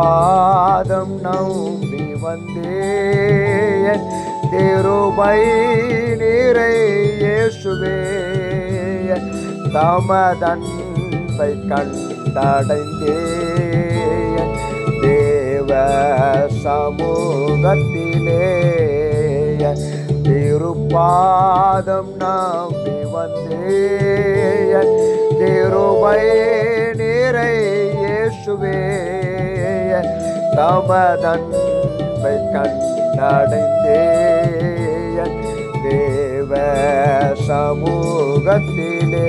பாதம் நம்பி வந்தேன். திருபை நீரை இயேசுவே தமதன்பை கண்டடைந்தேன். தேவ சமூகத்திலே திருப்பாதம் நம்பி வந்தேன். திருபை நீரை இயேசுவே தமதன்பை கண்டடைந்தேன் தேவ சமூகத்திலே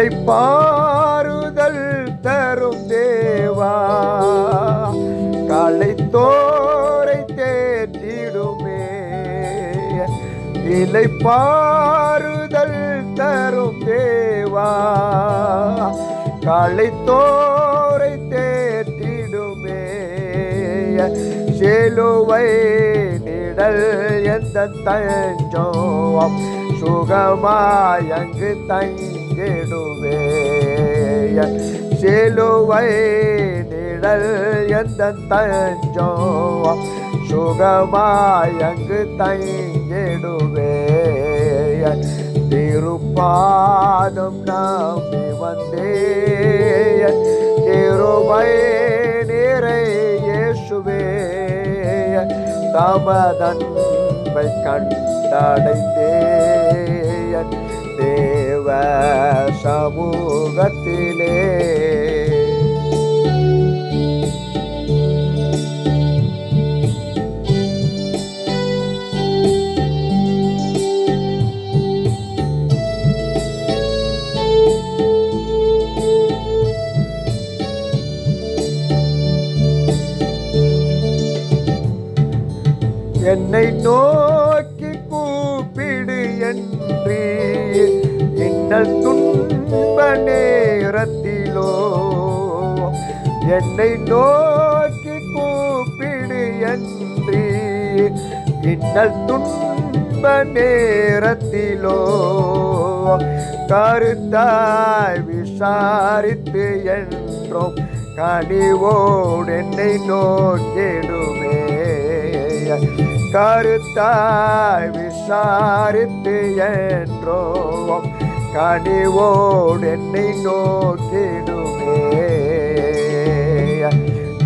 நிலை பாருதல் தரும் தேவா. காலை தோரை தேற்றிடுமே. நிலை பாருதல் தரும் தேவா. காலை தோரை தேற்றிடுமே. செலுவை நிழல் எந்த தஞ்சோம். சுகமாயங்கு தங்கிடுவே சிலுவை நிழல் எந்த தஞ்சோ சுகமாயங்கு தங்கிடுவே திருப்பாதம் நம்பி வந்தே திருவை நீரை இயேசுவே தமதன்பை கண்டடைந்தேன் தேவ சமூகத்திலே என்னை நோக்கி இன்னல் துன்ப நேரத்திலோ என்னை நோக்கி கூப்பிடு என்று. இன்னல் துன்ப நேரத்திலோ கருத்தாய் விசாரித்து என்றோம் கனிவோடு என்னை நோக்கிடுமே. கருத்தாய் விசாரித்து என்றோம் கனிவோடு என்னை நோக்கிடுமே.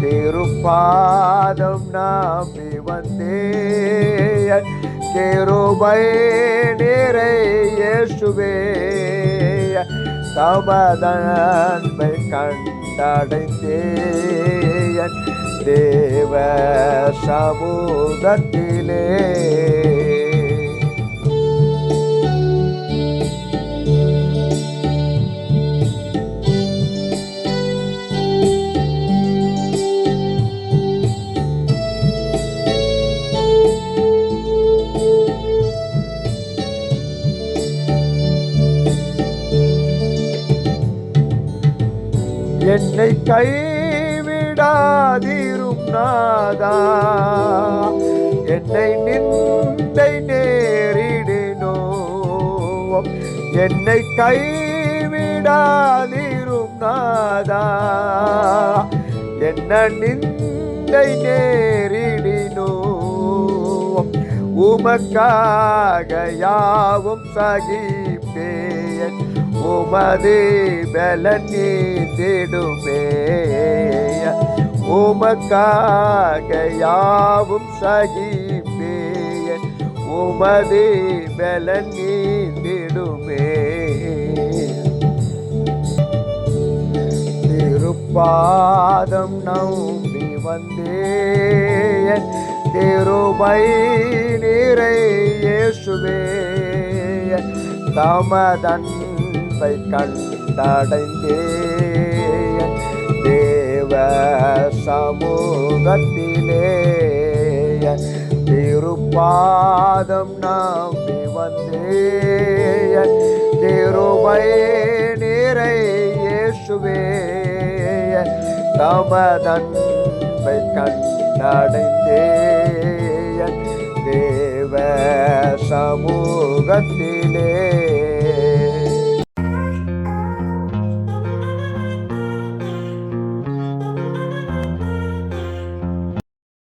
திருப்பாதம் நம்பி வந்தேன் கிருபை நிறையேசுவே தமதன்பை கண்டடைந்தேன் தேவ சமூகத்திலே. என்னை கைவிடாதிரும் நாதா. என்னை நிந்தை நேரிடினோ என்னை கைவிடாதிரும் நாதா. என்ன நிந்தை நேரிடினோ உமக்காக யாவும் சகி உமது பலன் நீந்திடுமே உமக்காக யாவும் சகிப்பேய உமது பலன் நீந்திடுமே திருப்பாதம் நம்பி வந்தேன். திருபை நீரை இயேசுவே. தமதன்பை கண்டடைந்தே தேவ சமூகத்திலே திருப்பாதம் நம்பி வந்தே திருவை கிருபை இயேசுவே தமதன்பை கண்டடைந்தே தேவ சமூகத்திலே